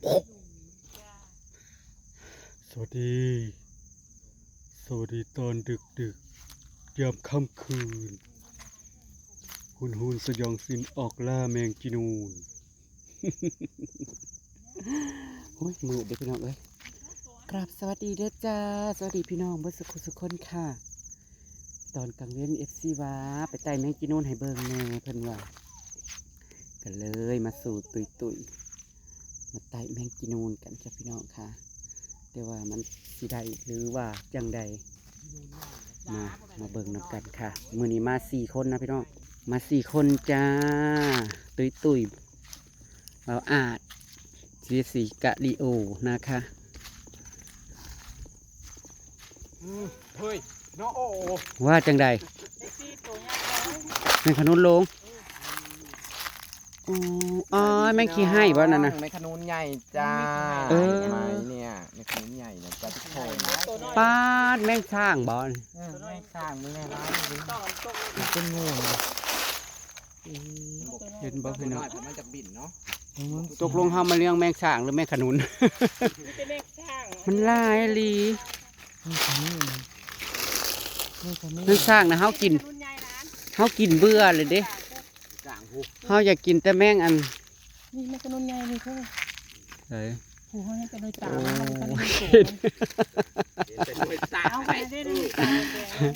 สวัสดี สวัสดีตอนดึกดึกยามค่ำคืน หุนหุนสยองสินออกล่าแมงจีนูนโอ้ยมือเด็กพี่น้องเอ้ยกราบสวัสดีเด้อจ้า สวัสดีพี่น้องเบ่สุขสุขคนค่ะ ตอนกลางเว้นเอฟซีวาไปไต่แมงจีนูนให้เบิ่งแน่เพิ่นว่ากันเลยมาสู่ตุยตุย ๆมาไต่แมงจีนูนกันจ้ะพี่น้องค่ะ แต่ว่ามันสิได้หรือว่าจังใดมามาเบิ่งนำกันค่ะมือนี้มาสี่คนนะพี่น้องมาสี่คนจ้า ตุยตุยๆเราอาจสีสีกะดิโอนะคะเฮ้ยน้องโอ้โหว่าจังใดแม่งขนุนลง อ๋ออ๋อแม่งขี้ให้บ่นั่นนะในขนุนใหญ่จ้าเออไม้เนี่ยในขนุนใหญ่นะจ้าทุกคนป้าดแม่งสร้างบ่อนเออไม่สร้างไม่แน่ร้านเลยเป็นงูเห็นบ่พี่น้องผมมาจากบินเนาะตกลงเฮามาเลี้ยงแมงสร้างหรือแมงขนุน มันหลายอีหลีแมงสร้างนะเฮากินเฮากินเบื่อเลยเด้จ่างหู เฮาอยากกินแต่แมงอันนี่แม่ขนุนใหญ่นี่เพิ่งเอ้ยผูกให้เป็นเลยตาโอ้มันก็ยได้สูงเป็นด้วยตาเอาไปได้ได้ตาแดง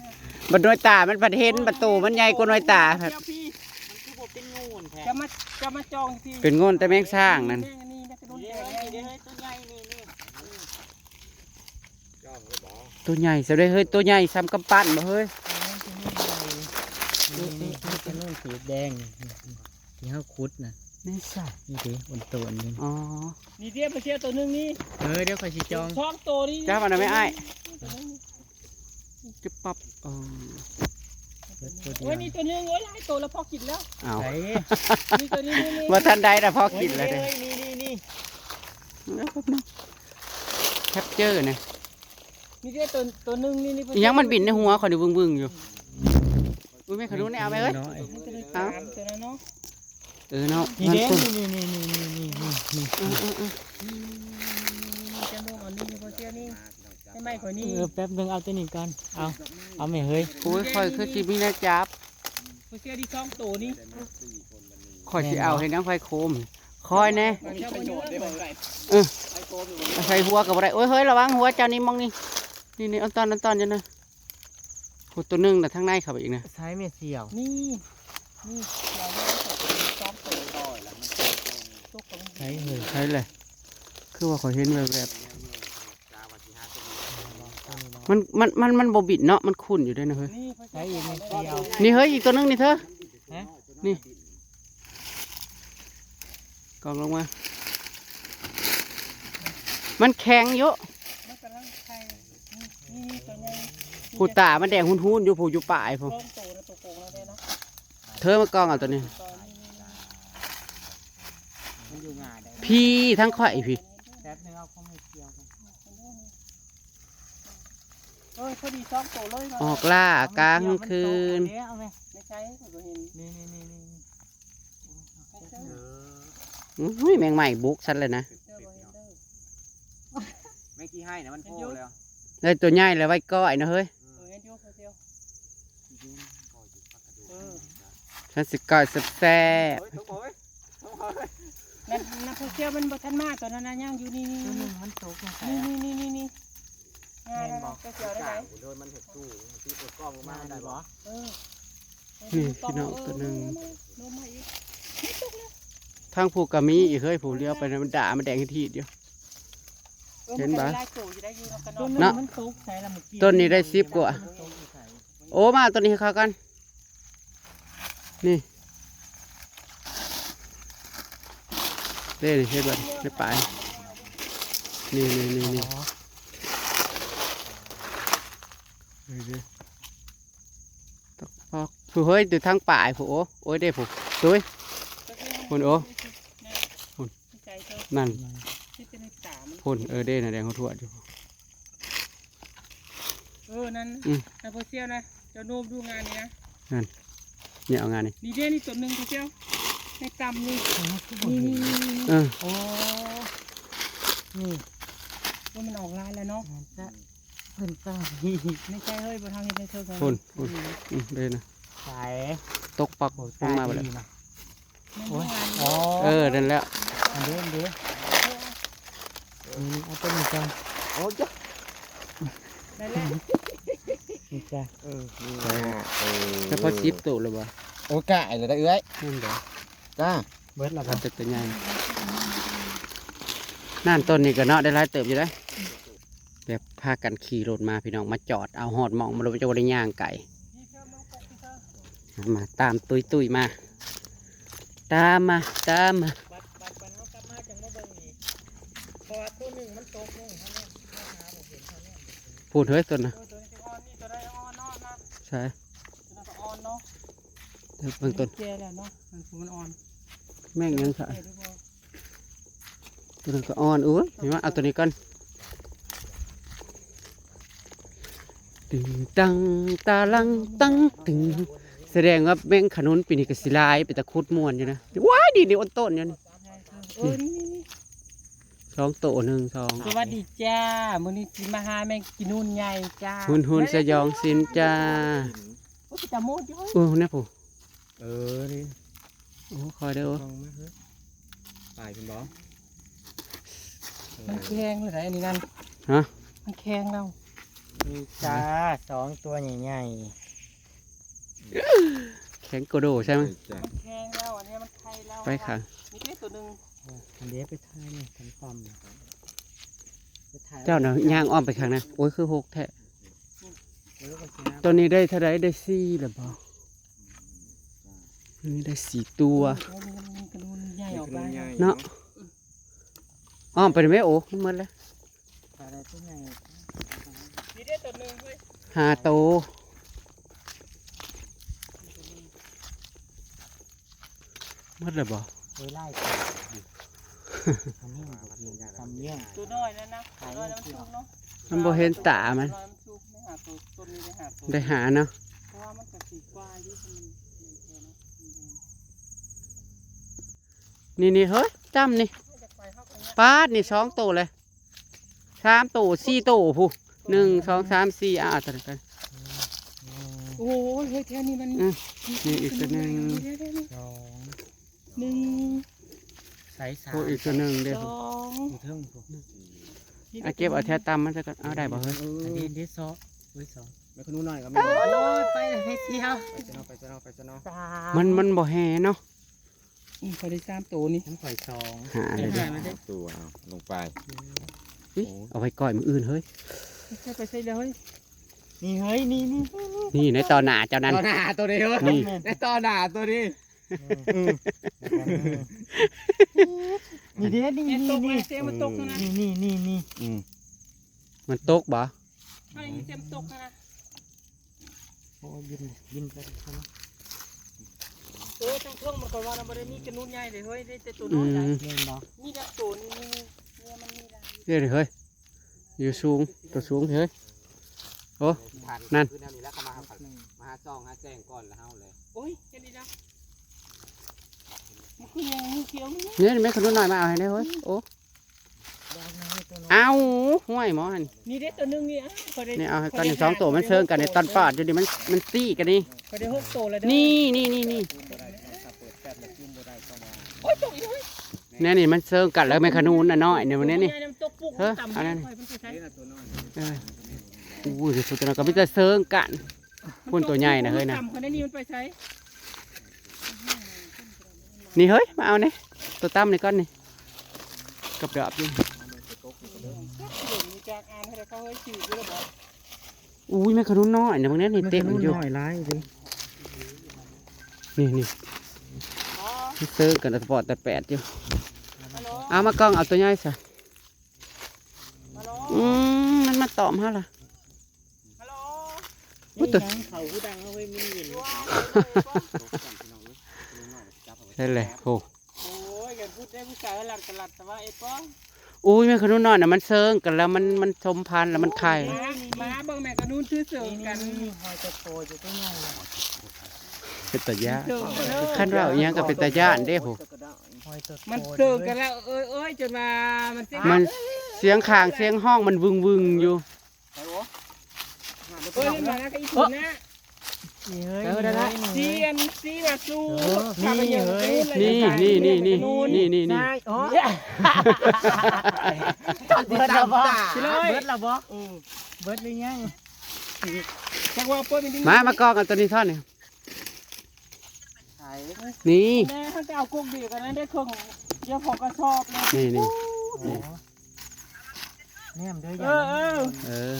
บัดน้อยตา มันผัดเห็นประตูมันใหญ่กว่าน้อยตาครับเจ้าพี่มันคือบ่เป็นงูนแท้จะมาจะมาจองพี่เป็นงนแต่แมงสร้างนั่นนี่นี่แม่ขนุนใหญ่ใหญ่นี่ตัวใหญ่นี่นี่จ้องเลยบอตัวใหญ่เสียเลยเฮ้ยตัวใหญ่ซ้ำกำปั้นบ่เฮ้ยนี่นี่นี่ขนุน สีแดงที่เฮาคุดน่ะนี่ใช่นี่ดิบนตัวนี้อ๋อนี่เดียวไปเชียตัวนึงนี่เออเดี๋ยวค่อยสิจองชอบตัวนี้จ้ามันนะไม่อ้ายจะปรับเออโอ้ยนี่ตัวนึงโอ้ยหลายตัวแล้วพอกินแล้วเอานี่ตัวนี้นี่นี่ว่าทันใดนะพอกินแล้วเด้นี่นี่นี่แคปเจอร์นะนี่เดียวตัวตัวนึงนี่นี่อิหยังมันบินในหัวคอยดูบึ้งบึ้งๆอยู่ อุ้ยแม่ขนุนนี่เอาไหมเอ้ยเอาตัวนั้นเนาะเออเนาะนี่มันเด้ต้นนี่นี่นี่นี่นี่นี่นี่เออเออเออจะโมอันนี้พอเสียนี่ให้ไม่กว่านี้เออแป๊บนึงเอาตัวนี้ก่อนเอาเอาไม่เฮ้ยโอ้ยคอยคือสิมีนะจับพอเสียที่ช่องตัวนี้คอยสิเอาให้น้ำไฟโคมคอยแน่มันจะประโยชน์ได้บ่ไรใส่หัวกับอะไรโอ้ยเฮ้ยระวังหัวเจ้านี่มองนี่นี่นี่เอันตอนเอันตอนจังนะ โหตัวหนึงแต่ะทางในเข้าไปอีกนะใช้เม็ดเสี่ยวนี่นี่เราไม่ได้ช่องตัวต่อยแล้วมันตกใช้เฮ้ยใช่เลย คือว่าขอยเห็นแบบแบบมันมันมันมันบบิดเนาะมันขุ่นอยู่ด้วยนะเฮ้ยนี่พอใช้เสียอีกเม็ดเสี่ยวนี่เฮ้ยอีกตัวหนึงนี่เธอฮะนี่กองลงมา มันแข็งเยอะ มันกำลังไข่นี่นี่ตัวใหญ่ ผู้ตามันแดงหุ่นหุ่นๆอยู่ผู้อยู่ป่ายผู้ช่องตัวแล้วตัวโกงแล้วได้นะเธอมากองเอาตัวนี้ ตอนนี้มันอยู่ง่ายได้พี่ทั้งข่อยพี่แป๊บนึงเอาเข้าไม่เสี่ยวกันเอ้ยพอดีช่องตัวเลยออกล่ากลางคืนเดี๋ยวเอาไหมไม่ใช่ผมเห็นนี่นี่นี่นี่ไม่ใช่อุ้ยแมงใหม่บุกฉันเลยนะเจอบ่เห็นเด้อไม่กี่ให้นะมันโผล่แล้วได้ตัวใหญ่เลยไว้ก้อยนะเฮ้ย เออเห็นอยู่พอเสียวเออ ฉันสิก้อยแซ่บเฮ้ยทุกคนทุกคนนั่นนั่นพอเสียวมันบ่ทันมาตอนนั้นนะย่างอยู่นี่นี่ตัวหนี่นึงมันตกลงไปนี่นี่นี่นี่นี่งานแม่นบอกก็เสียวได้ไหมโดนมันเห็ดตู้ที่กดกล้องมาได้บ่เออๆนี่พี่น้องตัวหนึ่งโน้มมาอีกทางผูกกะมีอีกเฮ้ยผูเลี้ยวไปนะมันด่ามันแดงที่ทีเดียวเห็นปะออมัก็ได้โจอยู่ได้อยู่แล้วก็ต้นเนาะนึงมันตกใส่ละเมื่อกี้ต้นนี้ได้สิบกว่ามันตกอยู่ใส่โอ้มาตัวนี้ให้เขากัน นี่เด้นี่เฮ็ดแบบได้ไปนี่นี่นี่นี่อ๋อเฮ้ยเด้ตอกปอกผู้เฮ้ยอยู่ทางป่ายผู้โอ้โอ้ยเด้ผู้ตุ้ยคุณโอ้คุณใจเธอนั่นที่เป็นตามันพ่นเออเด้น่ะแดงเขาทั่วอยู่เออนั่นอืมนะพอเสียวนะเจะโน้มดูงานนี้นะ เนี่ยเอางานนี่นี่เด้นี่ตัวหนึ่งพอเสียวในกำนี่มันคือบ่นี่เห็นี่นนี่นี่เออโอ้นี่ว่ามันออกลายแล้วเนาะจะเพิ่นตายไม่ใช่เฮ้ยบนทางเฮ็ดให้เธอกันพุ่นพุ่นอืมเลยนะสายตกปักลงมาไปเลยนะโอ้ยอ๋อเออนั่นแหละอันเด้อันเด้อืมเอาตัวนี้จ้ะโอ้ยจ้ะได้แล้วนี่ จ้ะเออนี่เออแต่พอซิปตัวเลยบ่โอ้ยกะเลยได้เอ้ยนั่นเด้อจ้าเบิดแล้วถ้าจะตัวใหญ่นั่นต้นนี้ก็เนาะได้หลายเติบอยู่ได้อแบบพากันขี่รถมาพี่น้องมาจอดเอาหอดหมองมาลงจะได้ย่างไก่มาตามตุยตุยๆมา ตามมาตามมา บัดบัดบัดเขากลับมาจังมาเบิ่งอีกเพราะว่าตัวหนึ่งมันตกลงเขาเนี่ยเขาหาบ่เห็นเขาเนี่ยพูดเฮ้ยต้นนะะนะใช่ตัวนั้นก็อ่อนเนาะเดี๋ยวเบื้องต้นเจ๊แล้วเนาะมันคือมันอ่อนแม่งยังค่ะเจ๊ดูบ่ตัวนั้นก็อ่อนอุ้ยเห็นไหมเอาตัวนี้ก่อนตึงตังตาลังตังตึงแสดงว่าแม่งขนุนปีนี้ก็สิลายไปตะคุดม่วนอยู่นะว้ายดีนี่อ้นต้นอยู่นี่เออนี่นี่นี่ สองโตหนึ่งสองสวัสดีจ้ามื้อนี้สิมาหาแม่งกินนู่นใหญ่จ้าหุนหุนสยองสินจ้าโอ้ยแต่โมดอยู่เฮ้ยโอ้เนี่ยผู้เออนี่โอ้คอยเด้อลองมาเฮ้ยตายเป็นบ่มันแข็งเลยไหนอันนี้นั่นฮะมันแข็งแล้วนี่จ้าสองตัวใหญ่แข็งโกโดใช่ไหมมันแข็งแล้วอันนี้มันไข่แล้วไปค่ะมีแค่ตัวหนึงๆ อันเด้ไปทายนี่กันปั๊มนะครับไปถ่ยเจ้าเนาะย่างอ้อมไปข้างหนะโอ้ยคือหกแท้เออไปกินน้ำตัวนี้ได้เท่าไรได้สี่หรือเปล่าอันนี้ได้สี่ตัวโอ้ยมันมันกระนูนใหญ่ออกไปใหญ่เนาะอ้อมไปได้ไหมโอ้มันหมดแล้วอะไรตัวใหญ่มีได้ตัวหนึงเว้ยหาโตหมดแล้วบ่เอ้ยไล่ กันอันนี้มันกินทำเยี่ยงตัวน้อยนั่นนะตัวน้อยแล้วมันสุกเนาะมันบ่เห็นตามันตัวอยมันสุกไม่หาตัวต้นนี้ได้หาตัวได้หาเนาะเพราะว่ามันก็สีกว่าอยู่มันมันแค่เนาะมันนี่นี่เฮ้ยจำนี่มันจะไปเข้ากันเนี่ยปาดนี่สองโตเลยสามโตสี่โตผู้หนึ่งสองสามสี่อ่าตัดกันโอ้ยเฮ้ยแค่นี้มันอืมนี่อีกตัวหนึ่งเดี๋ยวๆสองๆหนึ่งใส่สามผู้อีกตัวหนึ่งเด้อสองอีกเท่งผมอะเก็บเอาแท้ตำมันจะกันเอาได้บ่เฮ้ยอันนี้เดซอเฮ้ยสองไปคนนู้นหน่อยก็ไม่โอ้ยไปเลยให้เที่ยวไปจะนอไปจะนอไปจะนอสามมันมันบ่แห่เนาะอืมพอได้สามตัวนี่น้ำข่อยสองหาเลยเด้อไม่ได้ตัวลงไปอุ๊ยเอาไว้ก่อยมืออื่นเฮ้ยไม่ใช่ไปใช่เลยนี่เฮ้ยนี่นี่นี่ในตอนหนาเจ้านั้นต่อหน้าตัวนี้เฮ้ยนี่ในต่อหน้าตัวนี้ นี่เด้นี่นี่นี่ตกนี่เลยเสียงมันตกนะนี่นี่นี่นี่มันตกบ่ไม่เสียงมันตกนะโอ้บินบินไปข้างนอกโอ้ทั้งเครื่องมันก็ว่าเราไม่ได้มีกระนุนใหญ่เลยเฮ้ยได้แต่ตัวน้อยนะมเล่นบ่นี่ดักตัวนี่นี่เนี่ยมันมีอะไรเดี๋ยวเฮ้ย อยู่สูง ตัวสูงเฮ้ย โอ้ นั่น มาหาผัดมาหาซองหาแซงก่อนแล้วเฮาเลยโอ้ยแค่นี้นะ เขียวนี่เนี่ยแม่ขนุนหน่อยมาเอาให้ได้เฮ้ยโอ้เอาห่วยหมอหันนี่ได้ตัวหนึงนี่อะพอได้นี่เอาให้กันนี่สองตัวมันเชิงกันในตอนปาดอยู่ดิมันมันตี้กันนี่พอได้หกตัวแล้วเด้อนี่นี่นี่นี่โอ้ยตกอีกเฮ้ยเนี่ยนี่มันเชิงกันแล้วแม่ขนุนน่ะน้อยเนี่ยวันนี้นี่ำตกปุ๊กเฮ้ยต่ำอันนั้นไปมันไปใช้เอออู้ยสุดแล้วก็ไม่จะเชิงกันพุ่นตัวใหญ่นะเฮ้ยนะต่ำค นนี้มันไปใช้นี่เฮ้ย มาเอาเนี่ยตัวตั้มนี่ก้อนนี่กับดอบอยู่เดี๋ยวมีจากอ่านให้เขาเฮ้ยจืดด้วยบอกอุ้ยแม่ขนุนน้อยเนี่ยบางเนี้ยนี่เต็มอยู่หน่อยร้ายสินี่นี่อ๋อมันเชิงกันแต่ปอดแต่แปดอยู่ฮัลโหลเอามากล้องเอาตัวใหญ่ซะฮัลโหลอืมมันมาตอมฮะล่ะฮัลโหลอุ๊ยตัว เขาผู้ดังเขาไม่มีเงินว้าวใช่เลยโอ้โอ้ยกันพูดได้ผู้ชายหลังตลาดแต่ว่าไอ้ป้องอุ้ยแม่ขนุนน้อยน่ะมันเชิงกันแล้วมันมันชมพันธุ์แล้วมันไข่มามาเบิ่งแม่กระนูนชื่อเสือกันหอยตะโกจะตัวใหญ่เป็นตะยะเสือกันเด้อขั้นว่าอีหยังก็เป็นตะย่านเด้โหหอยตะโกมันเสือกันแล้วเอ้ยเอ้ยจนมามันเจ๊งมันเสียงข่างเสียงห้องมันวึงวึงๆอยู่ไปโอ้เอ้ยมาแล้วก็อีถุนนะ นี่เฮ้ยเออได้ละ เซียนซีแบบสู้นี่เฮ้ย นี่นี่นี่นี่นี่นี่นี่ใช่อ๋อเบิดแล้วบ่เบิดแล้วบ่เบิดหรือยังจักว่าเปิ้ลเป็นมามา กองกันตัวนี้ท่อนนี่ใช่นี่ แม่เขาจะเอากุ้งดีกันนั้นได้เครื่องเดี๋ยวผมก็ชอบเลยนี่นี่แนมเด้อเออเออเออ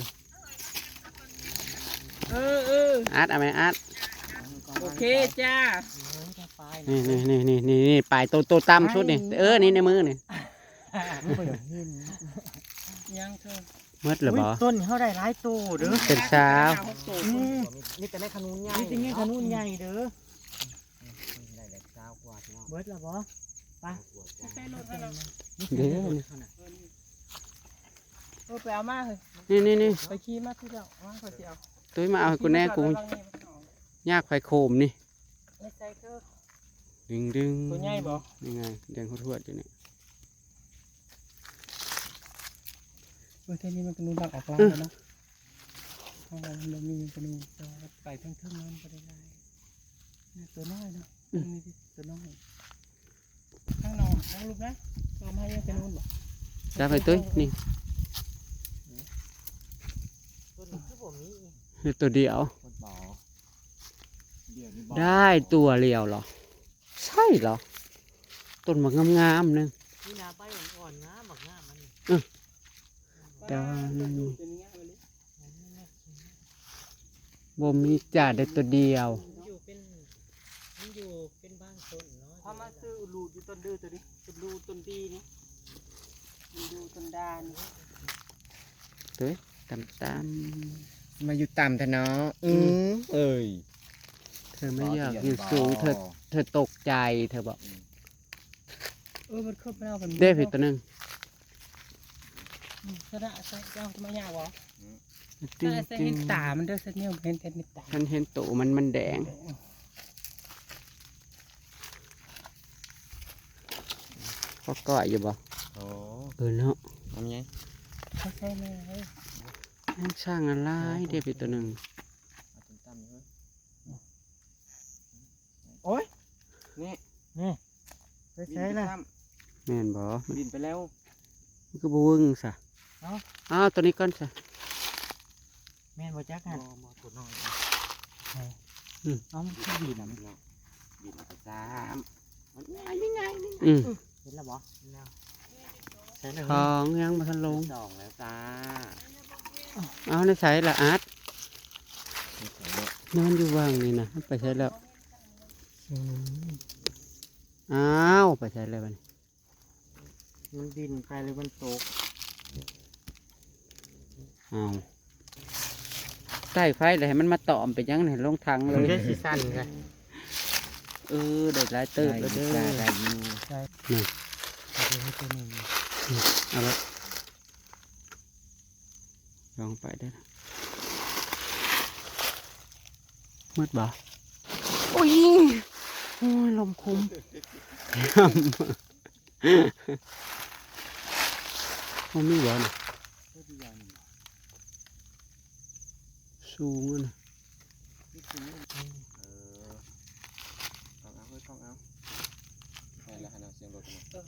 เออเออ อาร์ตเอาไหมอาร์ตโอเคจ้า นี่นี่นี่นี่นี่นี่ปลายโตโตตามชุดนี่ เออ นี่ในมือนี่ยังเธอมืดหรือบ่ต้นเขาได้หลายตู้เด้อเป็นเช้านี่แต่ไม่ขนุนใหญ่นี่จะเงี้ยขนุนใหญ่เด้อเบิดแล้วบ่ใส่รถให้เราเดี๋ยวเออไปเอามาเลยนี่นี่นี่ไปขี่มาที่เดียวมาไปเดียว ตุ้ยมาเอาให้กูแน่กูยากไฟโคมนี่ไม่ใส่เธอดึงดึงตัวใหญ่บ่นี่ไงเดินทวดๆอยู่นี่เออเท่นี้มันกระนูนดักออกล่างแล้วเนาะข้างล่างมันมีกระนูนแต่ว่าไปทั้งทึ่งมันก็ได้ได้นี่ตัวน้อยเนาะนี่ดิตัวน้อยข้างนอกข้างลูกนะเอามาให้ยังกระนูนบ่จับไปตุ้ยนี่ต้นนี้คือบ่มี นี่ตัวเดียวคนบ่เดี๋ยวนี้บ่ได้ตัวเดียวเหรอ ใช่เหรอ ต้นมันงามๆนึงนี่นาใบอ่อนๆนะบักงามมันแต่ว่ามันเป็นอย่างเงี้ยเลยบ่มีจ่าได้ตัวเดียวอยู่เป็นมันอยู่เป็นบ้านต้นเนาะพอมาซื้อรูอยู่ต้นดื้อตัวนี้เป็นรูต้นดีนี่รูต้นดานตุ้ยตามตาม มาอยู่ต่ำแต่เนาะอือเอ้ยเธอไม่อยากอยู่สูงเธอเธอตกใจ เธอบอกเออมันเข้าไปแล้วมันได้ผิดตัวหนึงชนะใส่เจ้าทำไมยากวะจริงใส่จริเห็งนตา มันเด้อเส้นเนี่ยเห็นเห็นตาฉันเห็นตัวมันมันแดง ก็ก่อยอยู่บ่โอ้เออเนาะทำไงใช่ใช่ไหมเฮ้ยนั่น ช่างอะไรได้ผิดตัวหนึ่งเอาต้นต่ำนี่เว้ยโอ้ยไปใช้ละแม่นบ่บินไปแล้วมันก็บวึงซะเอ้าอ้าวตัวนี้ก่อนซะแม่นบ่จักหั่นมาตัวน้อยเอ้ามันคือดินบินไปสามมันง่ายนี่ไงนี่อืมเห็นแล้วบ่เห็นแล้วใช่เลยของยังมาทันลงสองแล้วจ้า เอาในใส่ละอาร์ตนอนอยู่ว่างนี่นะไปใช้แล้วอ้าวไปใช้แล้วบัดนี้มันดินไปหรือมันตกอ้าวใต้ไฟเลยให้มันมาตอมไปยังไหนลงทางเลยมันได้สีสันกันเออได้หลายเติบแล้วเด้อได้อยู่เอาละ ลองไปได้อนะมืดบ่โอ้ยโอ้ยลมคุมมันมีบ่นะสูงอะนะเออต้องเอาเฮ้ยต้องเอาใช่แล้วให้เราเสียงรถมา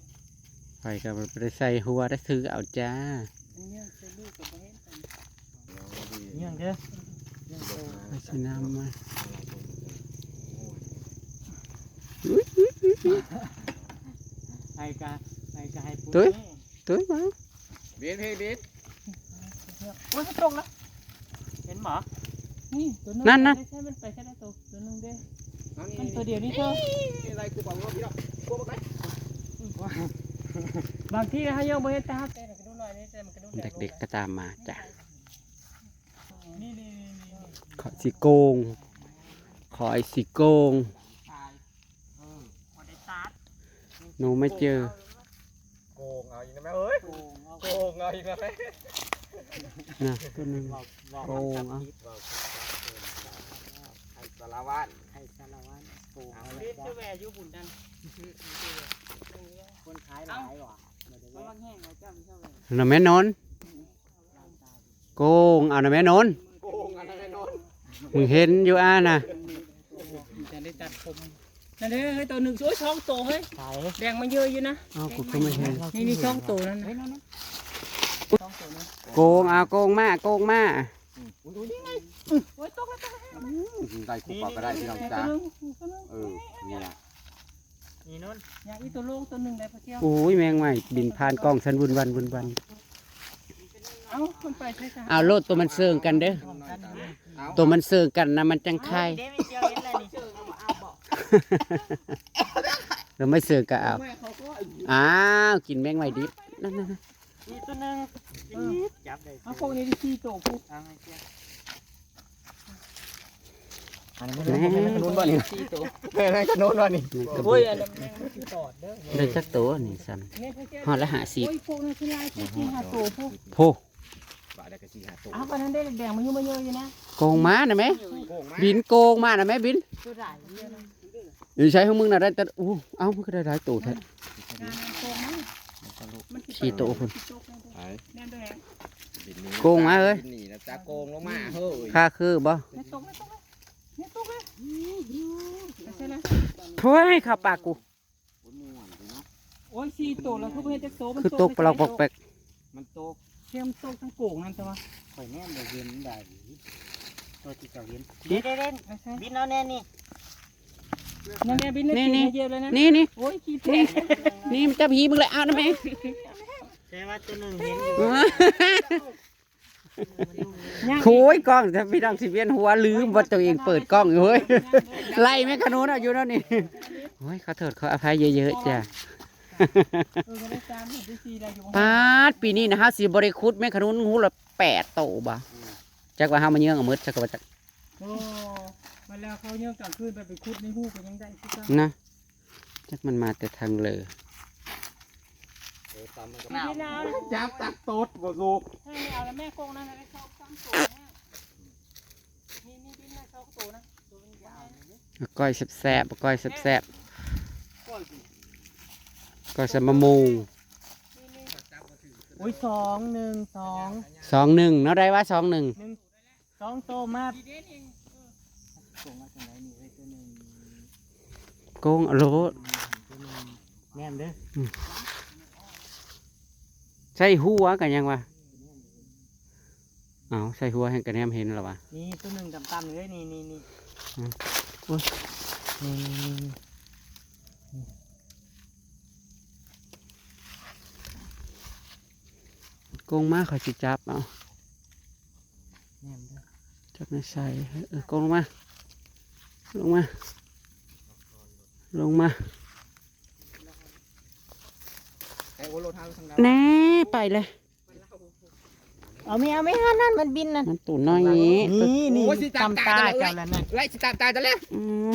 ไปกับไปใส่หัวได้ซื้อเอาจ้าอันเนี้ยใส่ลูกกับเห็นกันเรา ก็ดีเด้อรถมาไปซื้อน้ำมาไอ้กะไอ้กะให้ปุ๊ตุ้ยตุ้ยมาเบียดเฮ้เบียดโอ้ยมันตรงนะเห็นหมอนี่ตัวนึงนั่นนะใช่มันไปแค่ตัวตัวนึงเด้อมันตัวเดียวนี่เธออะไรกูบอกว่าพี่ดอกกูบอกไหมบางทีให้ยังบ่เห็นตาแต่กระดูหน่อยนี่แต่มันกระดูเด็กๆก็ตามมาจ้ะ สิโกง ขอไอ้สิโกงตายเออพอได้ตาหนูไม่เจอ โกงเอาอีกนะแม่เอ้ยโกงเอาโกงเอาอีกนะแม่นะตัวหนึงโกงเอาไอ้สารวัตรให้สารวัตรโกงเอาเรีแล้ยนวเชื่อแวอยู่บุญดันคนขายหลายว่ะระวังแห้งนะเจ้าไม่ชอบเลยน่ะแม่นนโกงเอาน่ะแม่นนโกงอะไรแน่นอน มึงเห็นอยู่อ่าน่ะจะได้ตัดผมนั่นเด้อเฮ้ยตัวหนึ่งโอ้ยช่องโตเฮ้ยใช่แดงมาเยอะอยู่นะเอ้ากูก็ไม่เห็นนี่นี่ช่องโตนั่นเฮ้ยนะนั่นต้องตัวนะโกงเอาโกงมาโกงมาโอ้ยตกแล้วตกแล้วได้คู่ปากก็ได้พี่น้องตัวจ้าหนึ่งตัวหนึ่งเออนี่แหละนี่นู่นอยากอีตัวโล่งตัวหนึ่งได้ปะเจ้าโอ้ยแมงใหม่บินผ่านกล้องฉันวุ่นวันวุ่นวัน เอ้ามันไปใช่ไหมเอาโลดตัวมันเซิงกันเด้อเอาตัวมันเซิงกันนะมันจังไข่เด้ไม่เจียวเห็นอะไรนี่เอาบอกแล้วไม่เซิงก็เอาแม่เขาก็อ้าวกินแมงใหม่ดิบนั่นนั่นนี่ตัวนึงจับได้เอาพวกนี้ที่ขี้โตพวกเอาไงเจียวอันนี้แหไม่ม่รู้ขนุนบ่นี่ขี้โตแม่ให้ขนุนบ่นี่นี่ก็โอ้ยบิอันนั้นแม่งมันคือตอดเด้อได้จักตัวนี่ซ้เนี่ยพะเจ้าำฮอดละหาสิโอ้ยพวกนั้นคือลายพวกขี้หาโตพวกโพบาทได้กระชีหาตัวอ้าววันนั้นได้แดงมายุ่มาเยอะอยู่นะโกงมานะแม่โกงมาบินโกงมานะแม่บินตัวใหญ่เนี่ยนะอยู่ใช้ของมึงน่ะได้แต่อู้เอ้ามึงก็ได้หลายตัวแท้งานมันโตมั้งมันสิขี้โตพุ่นไอ้แน่นด้วยแหละบินหนีโกงมาเอ้ยบินหนีนะจ้าโกงลงมาเฮ้ยค่าคือบ่ไม่ตกไม่ตกเลยไม่ตกเลยไม่ใช่นะถ้วยเข้าปากกูโอ้ยสี่โตแล้วคือเพื่อนจะโตมันคือตกปลอกปอกแปกมันโตก เทียมโตทั้งโกงนั่นใช่ไหมข่อยแน่นเดี๋ยวเห็นได้ตัวที่เจ้าเห็นเด็ดเด่นไม่ใช่บินเอาแน่นี่นั่นแน่บินนี่เยอะเลยนะนี่นี่โอ้ยขี้แตกนี่มันจะพีมึงเลยเอานะแม่ใช่ว่าตัวหนึ่งเห็นอยู่โอ้ยกล้องถ้าพี่น้องสิเวียนหัวลืมว่าตัวเองเปิดกล้องอยู่เฮ้ยไล่แม่ขนุนเอาอยู่แล้วนี่โอ้ยขอโทษขออภัยเยอะๆจ้ะ เออก็ได้ตามที่สี่ได้อยู่ปาดปีนี้นะฮะสิบริคุดแม่ขนุนหูละแปดโตบ่จักว่าเฮามาเยื่องเอามืดจักว่าจักโอ้มาแล้วเขาเนี่ยกลางคืนไปไปคุดในหูก็ยังได้ที่เจ้านะ จักมันมาแต่ทางเลยเออตามมันก็ไม่ได้นะจับตักโต๊ดบ่สูบถ้าไม่เอาแล้วแม่โกงนะแม่ชอบซ้ำโตนะนี่นี่บินแม่ชอบโตนะตัวมันยาวก้อยแซ่บๆก้อยแซ่บๆ ก้อยสมะมูโอ้ยสองหนึ่งสองสองหนึ่งเนาะได้ว่าสองหนึ่งหนึ่งสองโตมาดีเด่นเองโกงมาจากไหนนี่เฮ้ยตัวหนึ่งโกงเอาโลดตัวหนึ่งแน่นเด้อใส่หัวกันยังวะเอาใส่หัวให้กันแนมเห็นหรอวะนี่ตัวหนึ่งต่ำๆเลยนี่นี่นี่อืมโอ้ยนี่นี่นี่ โกงมากเขาจิจับเอาแน่นเด้อจับในใส่เออโกงลงมา ลงมา ลงมาไอ้โอโลทางทางดาวแน่ไปเลย เอาไม่เอาไม่ฮันนั่นมันบินนั่นมันตุ่นน้อยนี้นี่นี่โอ้ยสิตามตำตาตาเจ้าเจ้าแล้แล้ววนั่นไล่สิตามตาจะแล้วอืม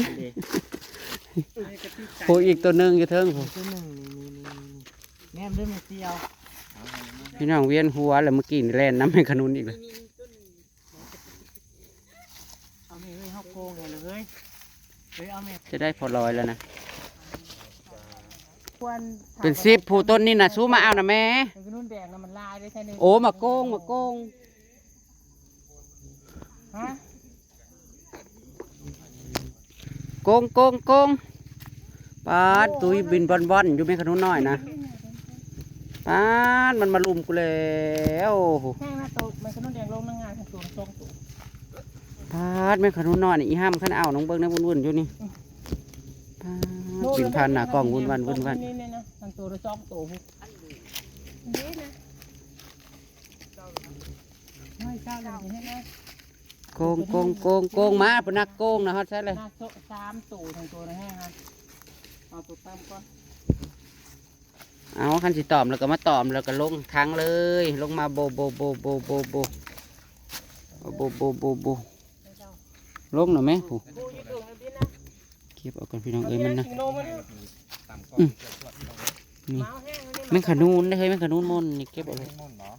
โผล่อีกตัวหนึ่งอยู่เทิงผมตัวหนึ่งนี่นี่นี่นี่แน่นเด้อแม่เจียว พี่น้องเวียนหัวแล้วเมื่อกี้นี่แล่นน้ำให้ขนุนอีกเลยเอาแม่เฮ้ยเฮาโกงเลยเลยเฮ้ยเฮ้ยเอาแม่จะได้พอลอยแล้วนะควรเป็นสิบผู้ต้นนี่นะสู้มาเอานะแม่มันก็นุ่นแดงนะมันลายได้แค่นี้โอ้มาโกงมาโกงฮะโกงโกงโกงปาดตุยบินบอนบอนอยู่แม่ขนุนน้อยนะ ปาดมันมาลุมกูแล้วแห้งนะโตมันก็นุ่นแดงลงนั่งงานของตัวทรงตัวปาดแม่ขนุนน้อยนี่อีห้ามขันเอาน้องเบิ้งนะวุ่นวุ่นๆอยู่นี่ปาดบินผ่านหน้ากล้องวุ่นวันวุ่นวันนี่นี่นะทางตัวเราจ้องตัวพวกนี่นะไม่กล้าเลยให้นะโกงโกงโกงโกงมาเป็นนักโกงนะฮอดใช่เลยหน้าโซสามตัวทางตัวนะแห้งครับเอาตัวตั้มก่อน เอาคันสิตอมแล้วก็มาตอมแล้วก็ลงทางเลย ลงมาโบโบโบโบโบโบโบโบโบโบลงหน่อยไหมผู้กูอยู่ตรงนี้นะเก็บเอากันพี่น้องเอ้ยมันนะโนมันตามกล้องนี่มาแห้งแม่งขนุนได้เฮ้ยแม่งขนุนมนนี่เก็บเอาเลยม่อนเนาะ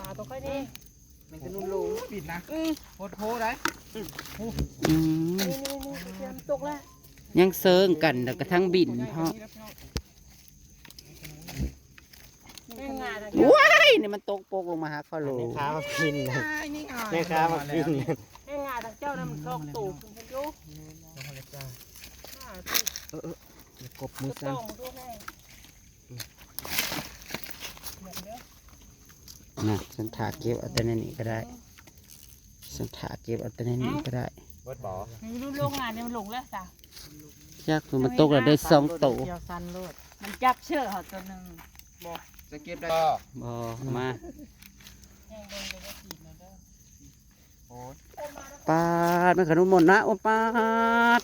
มาตัวค่อยนี่มันจะนุ่นลงปิดนะโคตรโคได้อืมนี่นี่นี่เตรียมตกแล้วยังเซิงกันแล้วก็ทั้งบินเพราะ ว้ายนี่มันตกโปกลงมาหาคอโลแม่ค้ามากินนะนี่อะแม่ค้ามากินแม่งาทางเจ้านั่นมันซอกตูคุณพยุกบมือต้ซ้องมาดูให้ำน่ะฉันถาเก็บเอาแต่ในนี้ก็ได้ฉันถาเก็บเอาแต่ในนี้ก็ได้เบิดบ่อมีรู้โรงงานเนี่ยมันหลงแล้วจ้ะยากคือมันตกแล้วได้สองโตเดียวซันโลดมันจับเชือกเขาตัวหนึ่งบอก จะเก็บได้บอมาแห้งลงเลยว่าสีมันเด้อโอ้ยปาดมันขนมหมดนะโอ้ปาด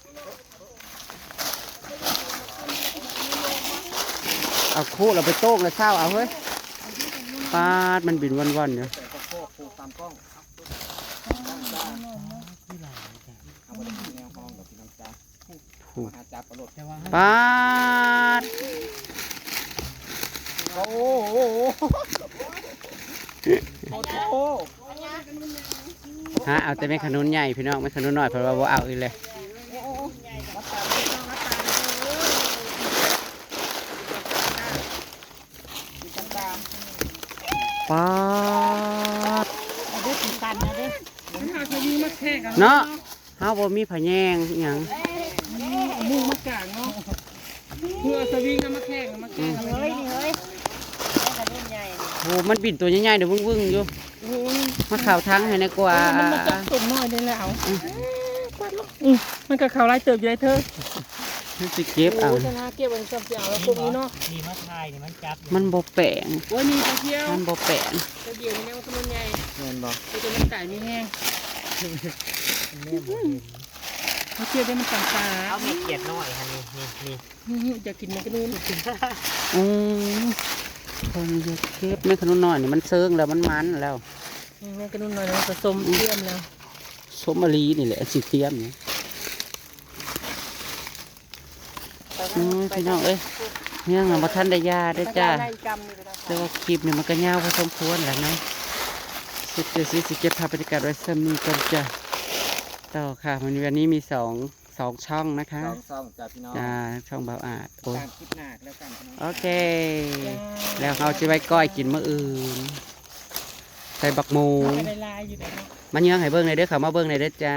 เอาคู่เราไปโต้งแล้วเศร้าเอาเฮ้ยปาดมันบินวันๆอยู่แต่ก็โคกปูตามกล้องเอาไปที่แนวห้องกับพี่น้องจ้าถูกมาจับประโลดแต่ว่าปาด โอ้โหโอ้โหโอ้โหฮะเอาแต่ไม่ขนุนใหญ่พี่น้องไม่ขนุนน้อยเพราะว่าบ่เอาอีกเลยปาดเอาได้สีสันนะเด้มันหาทวีมาแข่งกันเนาะเฮาบ่มีผะแยงอหยังเอามุงมากางเนาะเพื่อสวิงกันมาแข่งกันมาแข่งกันเฮ้ยเนาะนี่เฮ้ยแม่กระดุมให ญ่นี่โหมันบินตัวใหญ่ๆเดี๋ยววึ่งๆอยู่โอ้ยมาข่าวทั้งให้นะกว่ามันมาจับตุ่มน้อยได้แล้วอืมมันก็เขาไล่เติบอยู่ได้เธอสิเก็บเอาโอ้ชนะเก็บไว้กับเสียงแล้วกลุ่มนี้เนาะมีมะพร้าวนี่มันจับมันบ่แปลงโอ้ยนี่ไปเที่ยวมันบ่แปลงไปเดี่ยวนี่แนวขนมใหญ่เงินบ่ไปจะมันไก่มีแห้งเขาเที่ยวได้มันต่างตาเอาเม็ดเกียดน้อยค่ะนี่นี่นี่อยากกินมันก็นู่นอือ คนจะเก็บไม่ขนุนน้อยนี่มันเซิงแล้วมันมันแล้วแม่ก็นู่นหน่อยนะผสมเทียมแล้วสมอลีนี่แหละสิเทียมนี่อือพี่น้องเอ้ยเนี่ยงบ่ทันได้ยาได้อจ้าในกำนี่ก็ได้แต่ว่าคลิปนี่มันก็ยาวพอสมควรแหละเนาะสุดเจสิสิเก็บภาพบรรยากาศไว้ซ้ำนี้ก่อนจ้ะต่อค่ะวันนี้วันนี้มีสอง สองช่องนะคะสองซ่องจ้าพี่น้องจ้าช่องเบาอาจโอ้ยตามคลิปหนักแล้วกันพี่น้องโอเค แล้วเราจะไว้ก้อยกินมื้ออื่น ใส่บักหมูมันก็ได้ลายอยู่แต่เนาะ มันเยื่องให้เบิ้งเลยเด้อค่ะมาเบิ้งเลยเด้อจ้า